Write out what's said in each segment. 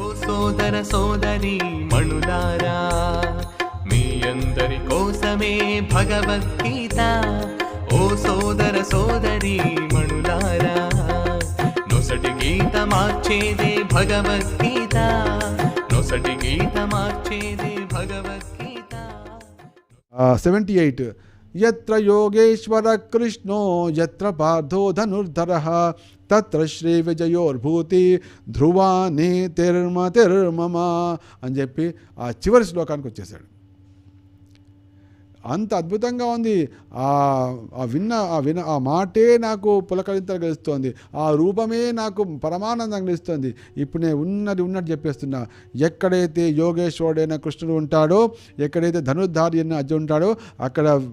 ఓ సోదర సోదరి మణులారా మీ అందరి కోసమే భగవద్గీత. ఓ సోదర సోదరి మణులారా నొసటి గీత మార్చేదే భగవద్గీత. నొసటి గీత మార్చేదే భగవద్గీత. సెవెంటీ ఎయిట్ ఎత్ర యోగేశ్వర కృష్ణో ఎత్ర పార్థో ధనుర్ధర తత్ర శ్రీ విజయోర్భూతి ధ్రువా తిర్మమా అని చెప్పి ఆ చివరి శ్లోకానికి వచ్చేసాడు అంత అద్భుతంగా ఉంది. ఆ విన్న ఆ విన ఆ మాటే నాకు పులకరింతలు గెలుస్తోంది. ఆ రూపమే నాకు పరమానందం గెలుస్తుంది. ఇప్పుడు నేను ఉన్నది ఉన్నట్టు చెప్పేస్తున్నా. ఎక్కడైతే యోగేశ్వరుడైన కృష్ణుడు ఉంటాడో ఎక్కడైతే ధనుర్ధారి అయిన అర్జునుడు ఉంటాడో అక్కడ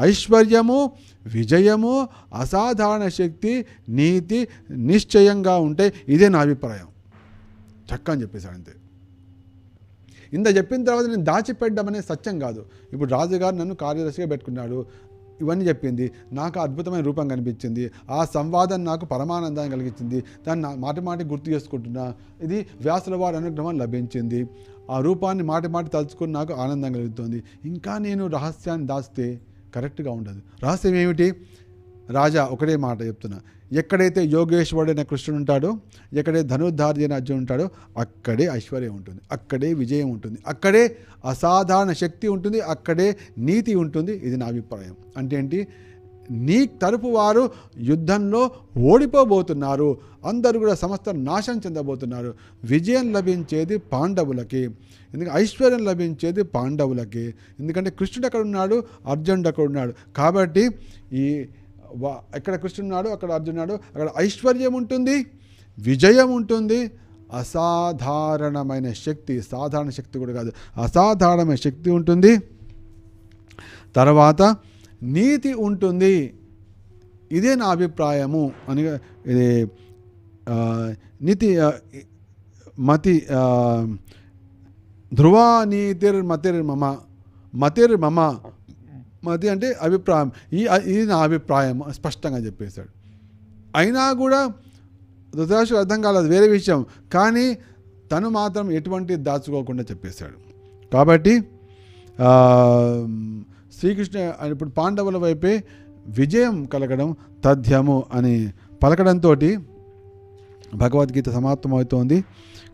ఐశ్వర్యము విజయము అసాధారణ శక్తి నీతి నిశ్చయంగా ఉంటే ఇదే నా అభిప్రాయం. చక్క అని చెప్పేశాడు అంతే. ఇంత చెప్పిన తర్వాత నేను దాచిపెట్టడం అనేది సత్యం కాదు. ఇప్పుడు రాజుగారు నన్ను కార్యదర్శిగా పెట్టుకున్నాడు. ఇవన్నీ చెప్పింది. నాకు అద్భుతమైన రూపం కనిపించింది. ఆ సంవాదం నాకు పరమానందాన్ని కలిగించింది. దాన్ని నా- మాటి మాటి గుర్తు చేసుకుంటున్నా. ఇది వ్యాసుల వారి అనుగ్రహం లభించింది. ఆ రూపాన్ని మాటి మాటి తలుచుకుని నాకు ఆనందం కలుగుతుంది. ఇంకా నేను రహస్యాన్ని దాస్తే కరెక్ట్గా ఉండదు. రహస్యం ఏమిటి? రాజా ఒకటే మాట చెప్తున్నా. ఎక్కడైతే యోగేశ్వరుడైన కృష్ణుడు ఉంటాడో ఎక్కడైతే ధనుర్ధారి అయిన అర్జునుడు ఉంటాడో అక్కడే ఐశ్వర్యం ఉంటుంది. అక్కడే విజయం ఉంటుంది. అక్కడే అసాధారణ శక్తి ఉంటుంది. అక్కడే నీతి ఉంటుంది. ఇది నా అభిప్రాయం. అంటే ఏంటి? నీ తరపు వారు యుద్ధంలో ఓడిపోబోతున్నారు. అందరూ కూడా సమస్త నాశనం చెందబోతున్నారు. విజయం లభించేది పాండవులకి. ఎందుకంటే ఐశ్వర్యం లభించేది పాండవులకి. ఎందుకంటే కృష్ణుడు అక్కడ ఉన్నాడు? అర్జునుడు అక్కడ ఉన్నాడు. కాబట్టి ఈ ఎక్కడ కృష్ణున్నాడు అక్కడ అర్జునుడు ఉన్నాడు. అక్కడ ఐశ్వర్యం ఉంటుంది విజయం ఉంటుంది. అసాధారణమైన శక్తి సాధారణ శక్తి కూడా కాదు. అసాధారణమైన శక్తి ఉంటుంది. తర్వాత నీతి ఉంటుంది. ఇదే నా అభిప్రాయము అని ఇది నీతి మతి ధ్రువా నీతిర్ మతిర్ మాది అంటే అభిప్రాయం. ఈ ఇది నా అభిప్రాయం స్పష్టంగా చెప్పేశాడు. అయినా కూడా ధృతరాష్ట్రుడు అర్థం కాలేదు వేరే విషయం. కానీ తను మాత్రం ఎటువంటి దాచుకోకుండా చెప్పేశాడు. కాబట్టి శ్రీకృష్ణ ఇప్పుడు పాండవుల వైపే విజయం కలగడం తథ్యము అని పలకడంతో భగవద్గీత సమాప్తమవుతోంది.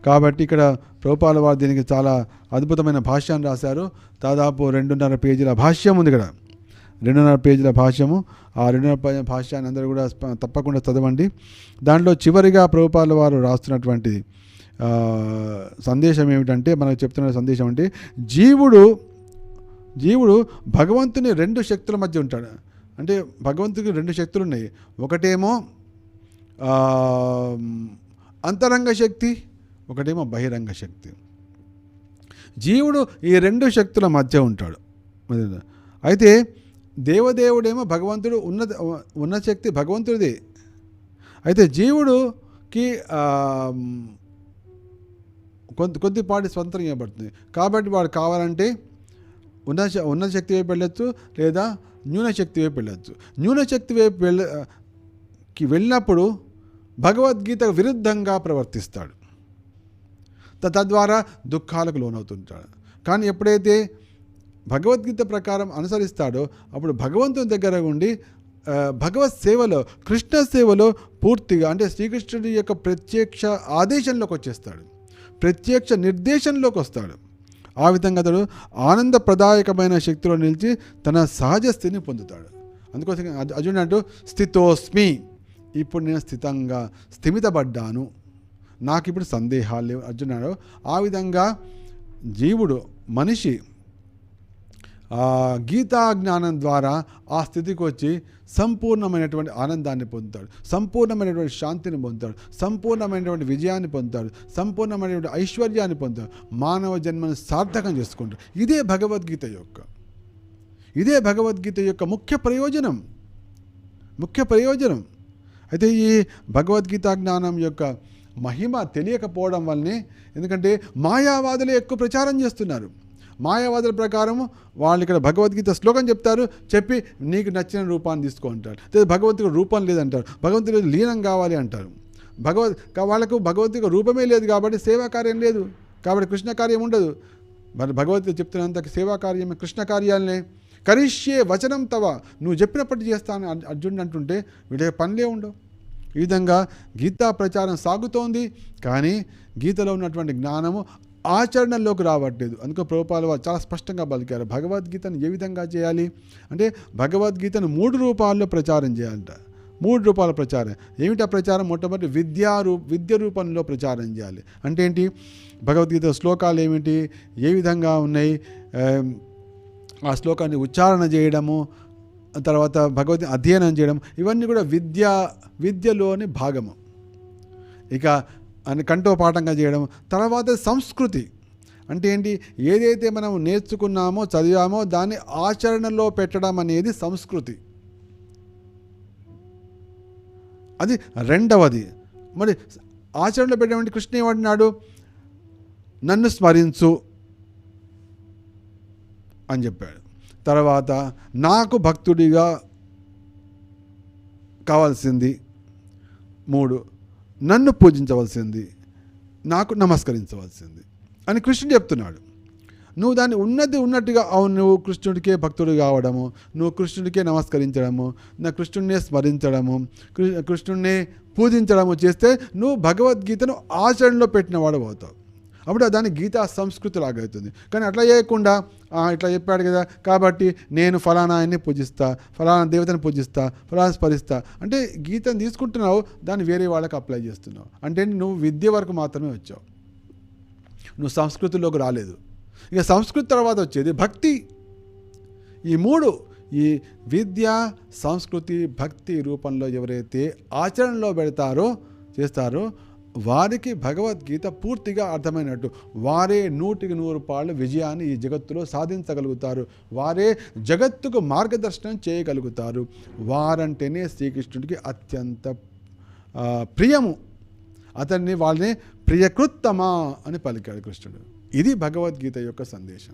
కాబట్టి ఇక్కడ ప్రభుపాల వారు దీనికి చాలా అద్భుతమైన భాష్యాన్ని రాశారు. దాదాపు రెండున్నర పేజీల భాష్యం ఉంది ఇక్కడ. రెండున్నర పేజీల భాష్యము. ఆ రెండున్నర పే- భాష్యాన్ని అందరూ కూడా తప్పకుండా చదవండి. దాంట్లో చివరిగా ప్రభుపాల వారు రాస్తున్నటువంటి సందేశం ఏమిటంటే మనకు చెప్తున్న సందేశం అంటే జీవుడు జీవుడు భగవంతుని రెండు శక్తుల మధ్య ఉంటాడు. అంటే భగవంతుడికి రెండు శక్తులు ఉన్నాయి ఒకటేమో అంతరంగ శక్తి ఒకటేమో బహిరంగ శక్తి. జీవుడు ఈ రెండు శక్తుల మధ్య ఉంటాడు. అయితే దేవదేవుడేమో భగవంతుడు ఉన్న ఉన్న శక్తి భగవంతుడిదే. అయితే జీవుడుకి కొంత కొద్దిపాటి స్వంతం ఇవ్వబడుతుంది. కాబట్టి వాడు కావాలంటే ఉన్న ఉన్న శక్తి వైపు వెళ్ళొచ్చు లేదా న్యూనశక్తి వైపు వెళ్ళొచ్చు. న్యూనశక్తి వైపు వెళ్ళ కి వెళ్ళినప్పుడు భగవద్గీత విరుద్ధంగా ప్రవర్తిస్తాడు. తద్వారా దుఃఖాలకు లోనవుతుంటాడు. కానీ ఎప్పుడైతే భగవద్గీత ప్రకారం అనుసరిస్తాడో అప్పుడు భగవంతుని దగ్గర ఉండి భగవత్ సేవలో కృష్ణ సేవలో పూర్తిగా అంటే శ్రీకృష్ణుడి యొక్క ప్రత్యక్ష ఆదేశంలోకి వచ్చేస్తాడు. ప్రత్యక్ష నిర్దేశంలోకి వస్తాడు. ఆ విధంగా అతడు ఆనందప్రదాయకమైన శక్తిలో నిలిచి తన సహజ స్థితిని పొందుతాడు. అందుకోసం అర్జునుడు అంటూ స్థితోస్మి ఇప్పుడు నేను స్థితంగా స్థిమితపడ్డాను. నాకు ఇప్పుడు సందేహాలు లేవు. అర్జునుడు ఆ విధంగా జీవుడు మనిషి గీతా జ్ఞానం ద్వారా ఆ స్థితికి వచ్చి సంపూర్ణమైనటువంటి ఆనందాన్ని పొందుతాడు. సంపూర్ణమైనటువంటి శాంతిని పొందుతాడు. సంపూర్ణమైనటువంటి విజయాన్ని పొందుతాడు. సంపూర్ణమైనటువంటి ఐశ్వర్యాన్ని పొందుతాడు. మానవ జన్మను సార్థకం చేసుకుంటాడు. ఇదే భగవద్గీత యొక్క ఇదే భగవద్గీత యొక్క ముఖ్య ప్రయోజనం. ముఖ్య ప్రయోజనం. అయితే ఈ భగవద్గీత జ్ఞానం యొక్క మహిమ తెలియకపోవడం వల్లనే ఎందుకంటే మాయావాదులే ఎక్కువ ప్రచారం చేస్తున్నారు. మాయావాదుల ప్రకారం వాళ్ళు ఇక్కడ భగవద్గీత శ్లోకం చెప్తారు చెప్పి నీకు నచ్చిన రూపాన్ని తీసుకో అంటారు. లేదా భగవంతుడు రూపం లేదంటారు. భగవంతుడు లీనం కావాలి అంటారు. భగవద్ వాళ్ళకు భగవద్గీత రూపమే లేదు కాబట్టి సేవా కార్యం లేదు. కాబట్టి కృష్ణ కార్యం ఉండదు. మరి భగవద్గీత చెప్తున్నంత సేవా కార్యమే కృష్ణ కార్యాలనే. కరిష్యే వచనం తవ. నువ్వు చెప్పినప్పటి చేస్తాను అర్జునుడు అంటుంటే వీడే పనులే ఉండవు. ఈ విధంగా గీతా ప్రచారం సాగుతోంది. కానీ గీతలో ఉన్నటువంటి జ్ఞానము ఆచరణలోకి రావట్లేదు. అందుకే ప్రభుపాల వారు చాలా స్పష్టంగా పలికారు. భగవద్గీతను ఏ విధంగా చేయాలి? అంటే భగవద్గీతను మూడు రూపాల్లో ప్రచారం చేయాలంట. మూడు రూపాల ప్రచారం. ఏమిటా ప్రచారం? మొట్టమొదటి విద్యా రూ విద్య రూపంలో ప్రచారం చేయాలి. అంటే ఏంటి? భగవద్గీత శ్లోకాలు ఏమిటి? ఏ విధంగా ఉన్నాయి? ఆ శ్లోకాన్ని ఉచ్చారణ చేయడము తర్వాత భగవద్ అధ్యయనం చేయడం ఇవన్నీ కూడా విద్య విద్యలోని భాగము. ఇక అని కంఠోపాఠంగా చేయడం తర్వాత సంస్కృతి. అంటే ఏంటి? ఏదైతే మనం నేర్చుకున్నామో చదివామో దాన్ని ఆచరణలో పెట్టడం అనేది సంస్కృతి. అది రెండవది. మరి ఆచరణలో పెట్టడం కృష్ణ ఏమంటున్నాడు? నన్ను స్మరించు అని చెప్పాడు. తర్వాత నాకు భక్తుడిగా కావాల్సింది మూడు నన్ను పూజించవలసింది నాకు నమస్కరించవలసింది అని కృష్ణుడు చెప్తున్నాడు. నువ్వు దాన్ని ఉన్నది ఉన్నట్టుగా అవును నువ్వు కృష్ణుడికే భక్తుడు కావడము నువ్వు కృష్ణుడికే నమస్కరించడము నా కృష్ణుడినే స్మరించడము కృష్ణుడినే పూజించడము చేస్తే నువ్వు భగవద్గీతను ఆచరణలో పెట్టిన వాడు అవుతావు. అప్పుడు దాని గీతా సంస్కృతి లాగా అవుతుంది. కానీ అట్లా చేయకుండా ఇట్లా చెప్పాడు కదా కాబట్టి నేను ఫలానా ఆయన్ని పూజిస్తా ఫలానా దేవతను పూజిస్తా ఫలానా స్మరిస్తా. అంటే గీతను తీసుకుంటున్నావు దాన్ని వేరే వాళ్ళకి అప్లై చేస్తున్నావు. అంటే నువ్వు విద్య వరకు మాత్రమే వచ్చావు. నువ్వు సంస్కృతిలోకి రాలేదు. ఇక సంస్కృతి తర్వాత వచ్చేది భక్తి. ఈ మూడు ఈ విద్య సంస్కృతి భక్తి రూపంలో ఎవరైతే ఆచరణలో పెడతారో చేస్తారో వారికి భగవద్గీత పూర్తిగా అర్థమైనట్టు. వారే నూటికి నూరు పాళ్ళు విజయాన్ని ఈ జగత్తులో సాధించగలుగుతారు. వారే జగత్తుకు మార్గదర్శనం చేయగలుగుతారు. వారంటేనే శ్రీకృష్ణుడికి అత్యంత ప్రియము. అతన్ని వాళ్ళని ప్రియకృత్తమా అని పలికాడు కృష్ణుడు. ఇది భగవద్గీత యొక్క సందేశం.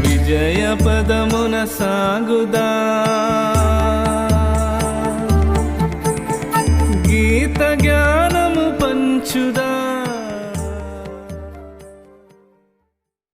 విజయ పదమున సాగుదా? గీత జ్ఞా to the